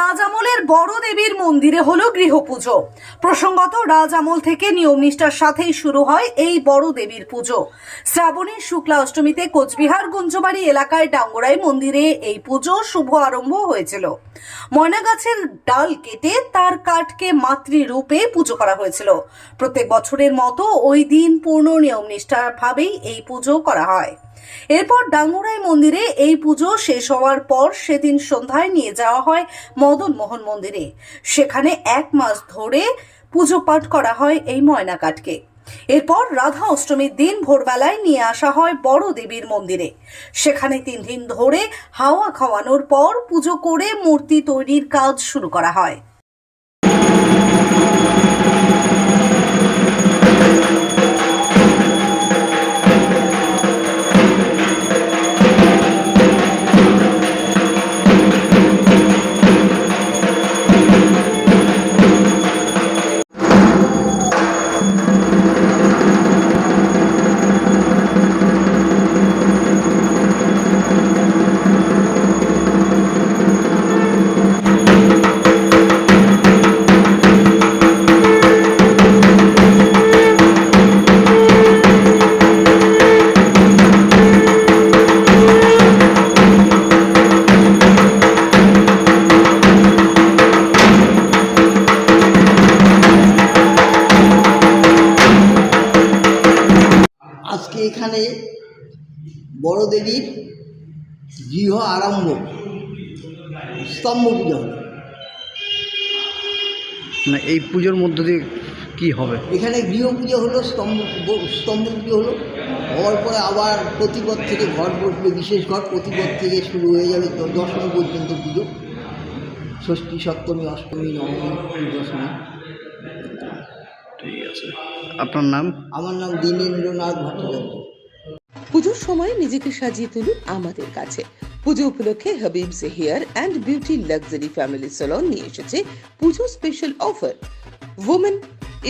রাজামলের বড় দেবীর মন্দিরে হলো গৃহপুজো। প্রসঙ্গত, রাজামল থেকে নিয়ম নিষ্ঠার সাথেই শুরু হয় এই বড় দেবীর পুজো। শ্রাবণীর শুক্লা অষ্টমীতে কোচবিহার গুঞ্জবাড়ি এলাকায় ডাঙ্গরাই মন্দিরে এই পুজো শুভ আরম্ভ হয়েছিল। ময়না গাছের ডাল কেটে তার কাঠকে মাতৃরূপে পুজো করা হয়েছিল। প্রত্যেক বছরের মতো ওই দিন পূর্ণ নিয়ম নিষ্ঠার ভাবেই এই পুজো করা হয়। এরপর ডাঙ্গুরাই মন্দিরে এই পুজো শেষ হওয়ার পর সেদিন সন্ধ্যায় নিয়ে যাওয়া হয় মদন মোহন মন্দিরে। সেখানে এক মাস ধরে পুজো পাঠ করা হয় এই ময়না কাঠকে এরপর রাধা অষ্টমীর দিন ভোরবেলায় নিয়ে আসা হয় বড় দেবীর মন্দিরে। সেখানে তিন দিন ধরে হাওয়া খাওয়ানোর পর পুজো করে মূর্তি তৈরির কাজ শুরু করা হয়। আজকে এখানে বড় দেবীর গৃহ আরম্ভ স্তম্ভ পুজো হলো মানে এই পুজোর মধ্য দিয়ে কি হবে? এখানে গৃহ পুজো হলো স্তম্ভ স্তম্ভ পুজো হলো হওয়ার পরে আবার প্রতিপদ থেকে ঘর বসবে বিশেষ ঘর প্রতিপদ থেকে শুরু হয়ে যাবে দশমী পর্যন্ত পুজো। ষষ্ঠী সপ্তমী অষ্টমী নবমী দশমী। ঠিক আছে। আপনার নাম? আমার নাম দীনেন্দ্রনাথ ভট্টাচার্য। পুজোর সময় নিজেকে সাজিয়ে তুলুন আমাদের কাছে। পুজো উপলক্ষে Habibs hair and beauty luxury family salon নিয়ে এসেছে পুজো স্পেশাল অফার ওমেন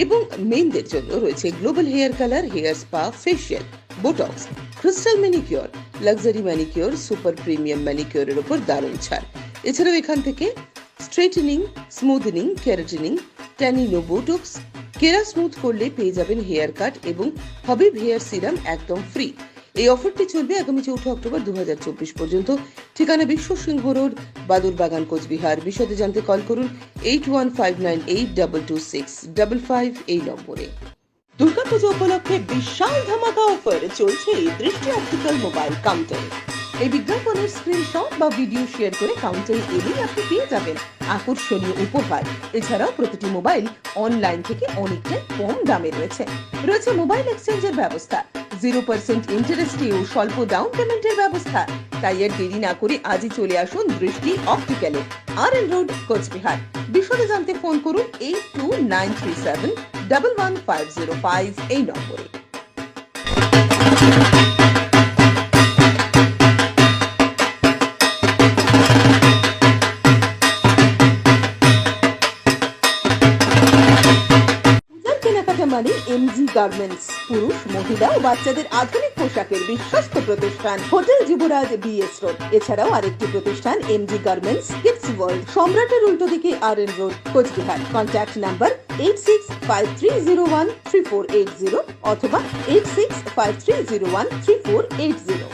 এবং মেনদের জন্য রয়েছে global hair colour hair spa facial Botox crystal manicure luxury manicure super premium ম্যানিকিওরের উপর দারুণ ছাড়। এছাড়াও এখান থেকে straightening smoothening keratining Tanino Botox Kera smooth করলে পেয়ে যাবেন হেয়ার কাট এবং হবিব হেয়ার সিরাম একদম ফ্রি। এই অফারটি চলবে আগামী চৌঠা অক্টোবর দু পর্যন্ত। ঠিকানা বিশ্ব সিংহ রোড বাদুর বাগান কোচবিহার। বিশদে জানতে কল করুন eight one five nine eight double two six double five এই নম্বরে। দুর্গাপুজো উপলক্ষে বিশাল ধামাকা অফার চলছে দৃষ্টি অপটিক্যাল মোবাইল কাউন্টারে। এই বিজ্ঞাপনের স্ক্রিনশট বা ভিডিও শেয়ার করে কাউন্টারে এলেই আপনি পেয়ে যাবেন। আকর্ষণীয় উপহার। এছাড়াও প্রতিটি মোবাইল অনলাইন থেকে অনেকটাই কম দামে রয়েছে। রয়েছে মোবাইল এক্সচেঞ্জের ব্যবস্থা। জিরো পার্সেন্ট ইন্টারেস্টে ও স্বল্প ডাউন পেমেন্টের ব্যবস্থা। তাই আর দেরি না করে আজই চলে আসুন দৃষ্টি অপটিক্যালে আর এন রোড কোচবিহার। বিশদে জানতে ফোন করুন eight two nine three seven double one five zero five এই নম্বরে। মানে এমজি গার্মেন্টস পুরুষ, মহিলা ও বাচ্চাদের আধুনিক পোশাকের বিশ্বস্ত প্রতিষ্ঠান। হোটেল যুবরাজ বিএস রোড এছাড়াও আরেকটি প্রতিষ্ঠান এমজি গার্মেন্টস কিডস ওয়ার্ল্ড সম্রাটের উল্টো দিকে R N road Cooch Behar. Contact number eight six five three zero one three four eight zero অথবা eight six five three zero one three four eight zero